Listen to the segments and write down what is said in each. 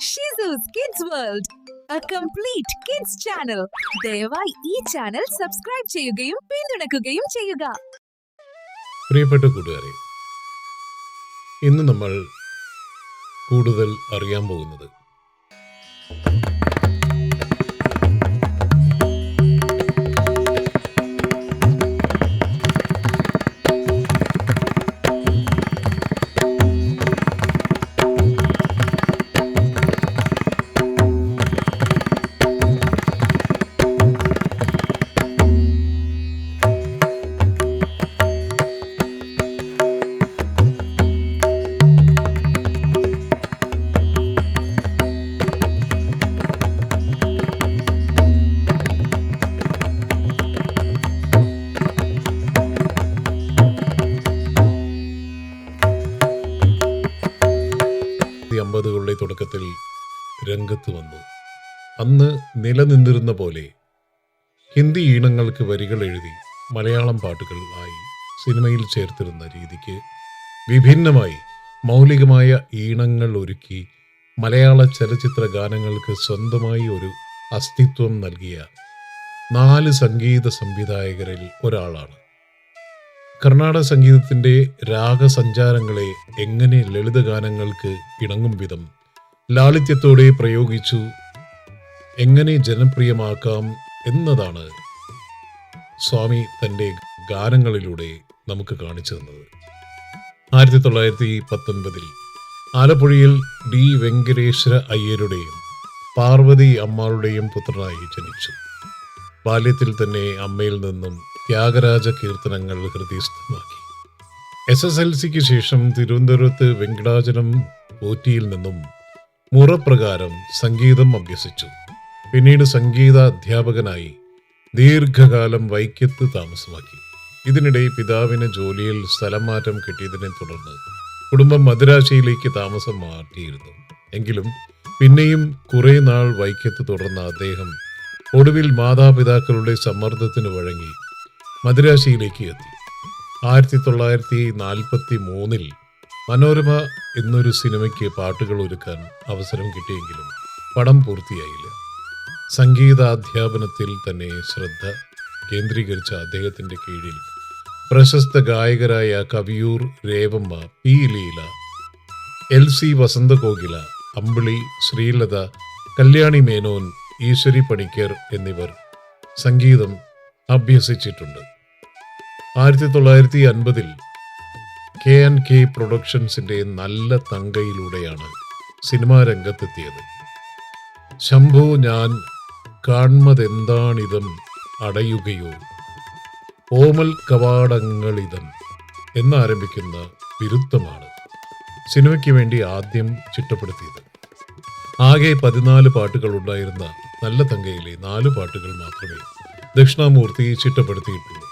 Shizu's kids world a complete kids channel ദയവായി ഈ channel subscribe ചെയ്യുകയും പിന്തുണയ്ക്കുകയും ചെയ്യുക. പ്രിയപ്പെട്ട കൂട്ടുകാരെ ഇന്ന് നമ്മൾ കൂടുതൽ അറിയാൻ പോകുന്നത് തുടക്കത്തിൽ രംഗത്ത് വന്നു. അന്ന് നിലനിന്നിരുന്ന പോലെ ഹിന്ദി ഈണങ്ങൾക്ക് വരികൾ എഴുതി മലയാളം പാട്ടുകൾ ആയി സിനിമയിൽ ചേർത്തിരുന്ന രീതിക്ക് വിഭിന്നമായി മൗലികമായ ഈണങ്ങൾ ഒരുക്കി മലയാള ചലച്ചിത്ര ഗാനങ്ങൾക്ക് സ്വന്തമായി ഒരു അസ്തിത്വം നൽകിയ നാല് സംഗീത സംവിധായകരിൽ ഒരാളാണ്. കർണാടക സംഗീതത്തിന്റെ രാഗസഞ്ചാരങ്ങളെ എങ്ങനെ ലളിത ഗാനങ്ങൾക്ക് ഇണങ്ങും വിധം ലാളിത്യത്തോടെ പ്രയോഗിച്ചു. എങ്ങനെ ജനപ്രിയമാക്കാം എന്നതാണ് സ്വാമി തന്റെ ഗാനങ്ങളിലൂടെ നമുക്ക് കാണിച്ചു തന്നത്. ആയിരത്തി തൊള്ളായിരത്തി പത്തൊൻപതിൽ ആലപ്പുഴയിൽ ഡി. വെങ്കടേശ്വര അയ്യരുടെയും പാർവതി അമ്മാളുടെയും പുത്രനായി ജനിച്ചു. ബാല്യത്തിൽ തന്നെ അമ്മയിൽ നിന്നും ത്യാഗരാജ കീർത്തനങ്ങൾ ഹൃദയസ്ഥമാക്കി. എസ് എസ് എൽ സിക്ക് ശേഷം തിരുവനന്തപുരത്ത് വെങ്കടാചലം പോറ്റിയിൽ നിന്നും മുറപ്രകാരം സംഗീതം അഭ്യസിച്ചു. പിന്നീട് സംഗീത അധ്യാപകനായി ദീർഘകാലം വൈക്കത്ത് താമസമാക്കി. ഇതിനിടെ പിതാവിന് ജോലിയിൽ സ്ഥലം മാറ്റം കിട്ടിയതിനെ തുടർന്ന് കുടുംബം മദുരാശിയിലേക്ക് താമസം മാറ്റിയിരുന്നു. എങ്കിലും പിന്നെയും കുറെ നാൾ വൈക്കത്ത് തുടർന്ന അദ്ദേഹം ഒടുവിൽ മാതാപിതാക്കളുടെ സമ്മർദ്ദത്തിന് വഴങ്ങി മദുരാശിയിലേക്ക് എത്തി. ആയിരത്തി തൊള്ളായിരത്തി നാൽപ്പത്തി മൂന്നിൽ മനോരമ എന്നൊരു സിനിമയ്ക്ക് പാട്ടുകൾ ഒരുക്കാൻ അവസരം കിട്ടിയെങ്കിലും പടം പൂർത്തിയായില്ല. സംഗീതാധ്യാപനത്തിൽ തന്നെ ശ്രദ്ധ കേന്ദ്രീകരിച്ച അദ്ദേഹത്തിന്റെ കീഴിൽ പ്രശസ്ത ഗായകരായ Kaviyoor Revamma P. Leela L. C. Vasanthakokila Ambili Sreelatha Kalyani Menon Eswari Panicker എന്നിവർ സംഗീതം അഭ്യസിച്ചിട്ടുണ്ട്. ആയിരത്തി തൊള്ളായിരത്തി അൻപതിൽ കെ ആൻഡ് കെ പ്രൊഡക്ഷൻസിന്റെ നല്ല തങ്കയിലൂടെയാണ് സിനിമാ രംഗത്തെത്തിയത്. ശംഭു ഞാൻ കാൺമതെന്താണിതം അടയുകയോ? ഓമൽ കവാടങ്ങളിതം എന്നാരംഭിക്കുന്ന വിരുദ്ധമാണ് സിനിമയ്ക്ക് വേണ്ടി ആദ്യം ചിട്ടപ്പെടുത്തിയത്. ആകെ പതിനാല് പാട്ടുകൾ ഉണ്ടായിരുന്ന നല്ല തങ്കയിലെ നാല് പാട്ടുകൾ മാത്രമേ ദക്ഷിണാമൂർത്തി ചിട്ടപ്പെടുത്തിയിട്ടുള്ളൂ.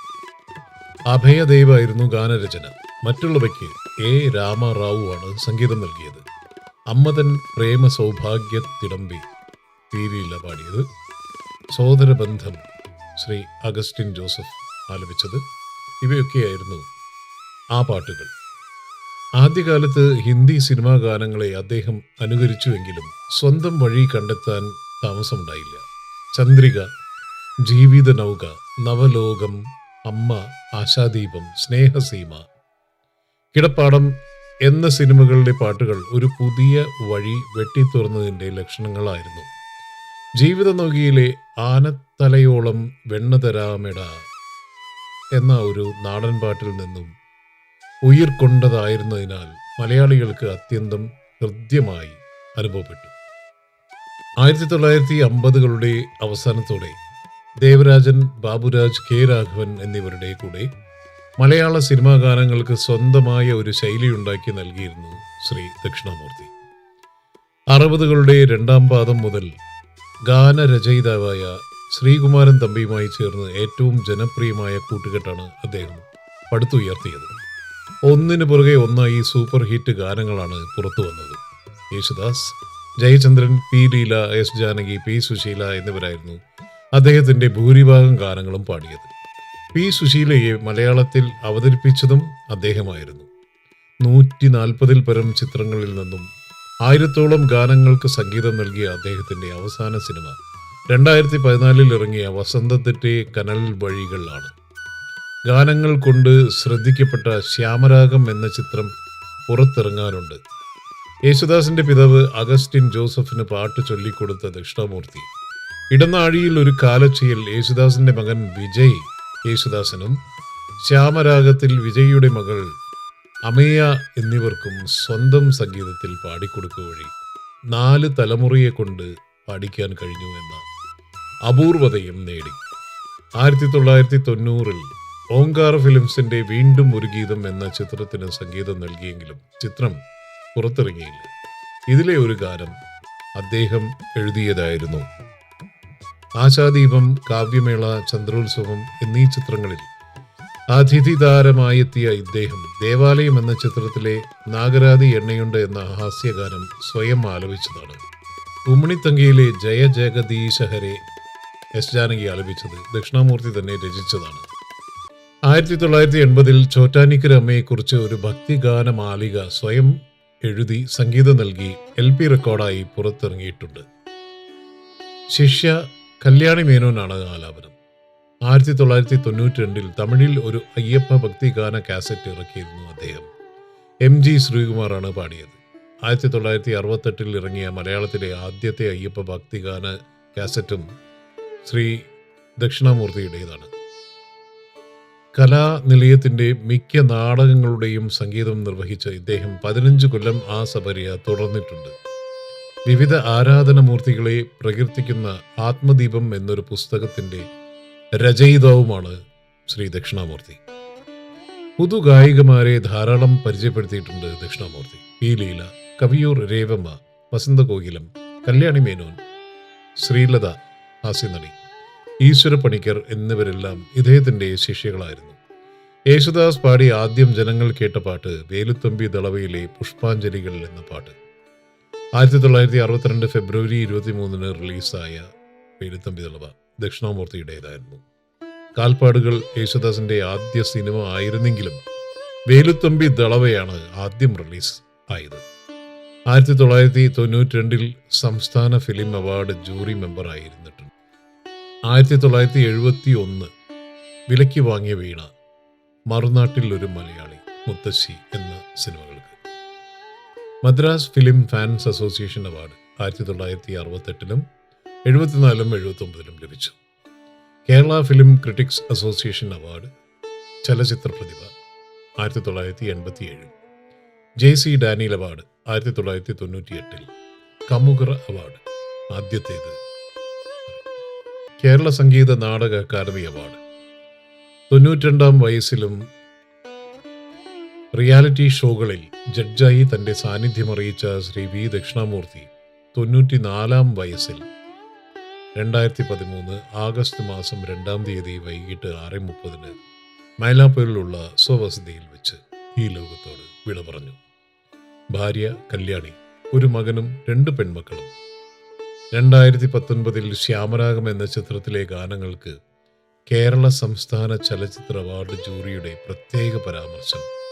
അഭയദേവായിരുന്നു ഗാനരചന. മറ്റുള്ളവയ്ക്ക് എ രാമറാവു ആണ് സംഗീതം നൽകിയത്. അമ്മതൻ പ്രേമ സൗഭാഗ്യ തിടമ്പി പീരിയില്ല പാടിയത് സോദരബന്ധം ശ്രീ അഗസ്റ്റിൻ ജോസഫ് ആലപിച്ചത്. ഇവയൊക്കെയായിരുന്നു ആ പാട്ടുകൾ. ആദ്യകാലത്ത് ഹിന്ദി സിനിമാ ഗാനങ്ങളെ അദ്ദേഹം അനുകരിച്ചുവെങ്കിലും സ്വന്തം വഴി കണ്ടെത്താൻ താമസമുണ്ടായില്ല. ചന്ദ്രിക ജീവിത നൗക നവലോകം അമ്മ ആശാദീപം സ്നേഹസീമ കിടപ്പാടം എന്ന സിനിമകളിലെ പാട്ടുകൾ ഒരു പുതിയ വഴി വെട്ടിത്തുറന്നതിന്റെ ലക്ഷണങ്ങളായിരുന്നു. ജീവിത നൗകിയിലെ ആനത്തലയോളം വെണ്ണ എന്ന ഒരു നാടൻ പാട്ടിൽ നിന്നും ഉയിർക്കൊണ്ടതായിരുന്നതിനാൽ മലയാളികൾക്ക് അത്യന്തം ഹൃദ്യമായി അനുഭവപ്പെട്ടു. ആയിരത്തി തൊള്ളായിരത്തി അമ്പതുകളുടെ അവസാനത്തോടെ ദേവരാജൻ ബാബുരാജ് കെ രാഘവൻ എന്നിവരുടെ കൂടെ മലയാള സിനിമാ ഗാനങ്ങൾക്ക് സ്വന്തമായ ഒരു ശൈലി ഉണ്ടാക്കി നൽകിയിരുന്നു ശ്രീ ദക്ഷിണാമൂർത്തി. അറുപതുകളുടെ രണ്ടാം പാദം മുതൽ ഗാനരചയിതാവായ ശ്രീകുമാരൻ തമ്പിയുമായി ചേർന്ന് ഏറ്റവും ജനപ്രിയമായ കൂട്ടുകെട്ടാണ് അദ്ദേഹം പടുത്തുയർത്തിയത്. ഒന്നിനു പുറകെ ഒന്നായി സൂപ്പർ ഹിറ്റ് ഗാനങ്ങളാണ് പുറത്തു വന്നത്. Yesudas Jayachandran P Leela S Janaki P Susheela എന്നിവരായിരുന്നു അദ്ദേഹത്തിന്റെ ഭൂരിഭാഗം ഗാനങ്ങളും പാടിയത്. പി സുശീലയെ മലയാളത്തിൽ അവതരിപ്പിച്ചതും അദ്ദേഹമായിരുന്നു. നൂറ്റി നാൽപ്പതിൽ പരം ചിത്രങ്ങളിൽ നിന്നും ആയിരത്തോളം ഗാനങ്ങൾക്ക് സംഗീതം നൽകിയ അദ്ദേഹത്തിന്റെ അവസാന സിനിമ രണ്ടായിരത്തി പതിനാലിൽ ഇറങ്ങിയ വസന്തത്തിന്റെ കനൽ വഴികളാണ് ഗാനങ്ങൾ കൊണ്ട് ശ്രദ്ധിക്കപ്പെട്ട ശ്യാമരാഗം എന്ന ചിത്രം പുറത്തിറങ്ങാനുണ്ട്. യേശുദാസിന്റെ പിതാവ് അഗസ്റ്റിൻ ജോസഫിന് പാട്ട് ചൊല്ലിക്കൊടുത്ത ദക്ഷിണാമൂർത്തി. ഇടനാഴിയിൽ ഒരു കാലച്ചയിൽ യേശുദാസിന്റെ മകൻ വിജയ് യേശുദാസനും ശ്യാമരാഗത്തിൽ വിജയിയുടെ മകൾ അമേയ എന്നിവർക്കും സ്വന്തം സംഗീതത്തിൽ പാടിക്കൊടുക്കുക വഴി നാല് തലമുറയെ കൊണ്ട് പാടിക്കാൻ കഴിഞ്ഞു എന്ന അപൂർവതയും നേടി. ആയിരത്തി തൊള്ളായിരത്തി തൊണ്ണൂറിൽ ഓങ്കാർ ഫിലിംസിന്റെ വീണ്ടും ഒരു ഗീതം എന്ന ചിത്രത്തിന് സംഗീതം നൽകിയെങ്കിലും ചിത്രം പുറത്തിറങ്ങിയില്ല. ഇതിലെ ഒരു ഗാനം അദ്ദേഹം എഴുതിയതായിരുന്നു. ആശാദീപം കാവ്യമേള ചന്ദ്രോത്സവം എന്നീ ചിത്രങ്ങളിൽ അതിഥി താരമായെത്തിയ ഇദ്ദേഹം ദേവാലയം എന്ന ചിത്രത്തിലെ നാഗരാതി എണ്ണയുണ്ട് എന്ന ഹാസ്യഗാനം സ്വയം ആലപിച്ചതാണ്. ഉമ്മണിത്തങ്കിയിലെ ജയ ജഗദീശഹരെ എസ് ജാനകി ആലപിച്ചത് ദക്ഷിണാമൂർത്തി തന്നെ രചിച്ചതാണ്. ആയിരത്തി തൊള്ളായിരത്തി എൺപതിൽ ചോറ്റാനിക്കര അമ്മയെക്കുറിച്ച് ഒരു ഭക്തിഗാനമാലിക സ്വയം എഴുതി സംഗീതം നൽകി എൽ പി റെക്കോർഡായി പുറത്തിറങ്ങിയിട്ടുണ്ട്. ശിഷ്യ കല്യാണി മേനോനാണ് ആലാപനം ആയിരത്തി തൊള്ളായിരത്തി തൊണ്ണൂറ്റി രണ്ടിൽ തമിഴിൽ ഒരു അയ്യപ്പ ഭക്തിഗാന കാസറ്റ് ഇറക്കിയിരുന്നു അദ്ദേഹം. എം ജി ശ്രീകുമാറാണ് പാടിയത്. ആയിരത്തി തൊള്ളായിരത്തി അറുപത്തെട്ടിൽ ഇറങ്ങിയ മലയാളത്തിലെ ആദ്യത്തെ അയ്യപ്പ ഭക്തിഗാന കാസറ്റും ശ്രീ ദക്ഷിണാമൂർത്തിയുടേതാണ്. കലാനിലയത്തിന്റെ മിക്ക നാടകങ്ങളുടെയും സംഗീതം നിർവഹിച്ച ഇദ്ദേഹം പതിനഞ്ച് കൊല്ലം ആ സബരിയ തുടർന്നിട്ടുണ്ട്. വിവിധ ആരാധനമൂർത്തികളെ പ്രകീർത്തിക്കുന്ന ആത്മദീപം എന്നൊരു പുസ്തകത്തിന്റെ രചയിതാവുമാണ് ശ്രീ ദക്ഷിണാമൂർത്തി. പുതുഗായികമാരെ ധാരാളം പരിചയപ്പെടുത്തിയിട്ടുണ്ട് ദക്ഷിണാമൂർത്തി. പി. ലീല കവിയൂർ രേവമ്മ വസന്തകോകിലം കല്യാണി മേനോൻ ശ്രീലത ഹാസ്യനടി ഈശ്വര പണിക്കർ എന്നിവരെല്ലാം ഇദ്ദേഹത്തിന്റെ ശിഷ്യകളായിരുന്നു. യേശുദാസ് പാടി ആദ്യം ജനങ്ങൾ കേട്ട പാട്ട് വേലുത്തമ്പി ദളവയിലെ പുഷ്പാഞ്ജലികൾ എന്ന പാട്ട്. ആയിരത്തി തൊള്ളായിരത്തി അറുപത്തിരണ്ട് ഫെബ്രുവരി ഇരുപത്തി മൂന്നിന് റിലീസായ പേരുത്തമ്പി തളവ ദക്ഷിണാമൂർത്തിയുടേതായിരുന്നു. കാൽപ്പാടുകൾ യേശുദാസിന്റെ ആദ്യ സിനിമ ആയിരുന്നെങ്കിലും വേലുത്തമ്പി ദളവയാണ് ആദ്യം റിലീസ് ആയത്. ആയിരത്തി തൊള്ളായിരത്തി തൊണ്ണൂറ്റി രണ്ടിൽ സംസ്ഥാന ഫിലിം അവാർഡ് ജൂറി മെമ്പർ ആയിരുന്നിട്ടുണ്ട്. ആയിരത്തി തൊള്ളായിരത്തി എഴുപത്തി ഒന്ന് വിലയ്ക്ക് വാങ്ങിയ വീണ മറുനാട്ടിൽ ഒരു മലയാളി മുത്തശ്ശി എന്ന സിനിമകൾക്ക് Madras film fans association award ആയിരത്തി തൊള്ളായിരത്തി അറുപത്തെട്ടിലും എഴുപത്തിനാലിലും എഴുപത്തി ഒമ്പതിലും ലഭിച്ചു. Kerala film critics association award ചലച്ചിത്ര പ്രതിഭ ആയിരത്തി തൊള്ളായിരത്തി എൺപത്തി ഏഴ് ജെ സി ഡാനിയൽ അവാർഡ് ആയിരത്തി തൊള്ളായിരത്തി തൊണ്ണൂറ്റി എട്ടിൽ കമുകറ അവാർഡ് ആദ്യത്തേത്. Kerala Sangeetha Nataka academy award. തൊണ്ണൂറ്റിരണ്ടാം വയസ്സിലും റിയാലിറ്റി ഷോകളിൽ ജഡ്ജായി തന്റെ സാന്നിധ്യം അറിയിച്ച ശ്രീ വി ദക്ഷിണാമൂർത്തി തൊണ്ണൂറ്റിനാലാം വയസ്സിൽ. രണ്ടായിരത്തി പതിമൂന്ന് ആഗസ്റ്റ് മാസം രണ്ടാം തീയതി വൈകിട്ട് ആറ് മുപ്പതിന് മൈലാപ്പൂരിലുള്ള സ്വവസതിയിൽ വെച്ച് ഈ ലോകത്തോട് വിട പറഞ്ഞു. ഭാര്യ കല്യാണി ഒരു മകനും രണ്ട് പെൺമക്കളും. രണ്ടായിരത്തി പത്തൊൻപതിൽ ശ്യാമരാഗം എന്ന ചിത്രത്തിലെ ഗാനങ്ങൾക്ക് കേരള സംസ്ഥാന ചലച്ചിത്ര അവാർഡ് ജൂറിയുടെ പ്രത്യേക പരാമർശം.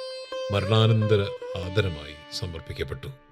മരണാനന്തര ആദരമായി സമർപ്പിക്കപ്പെട്ടു.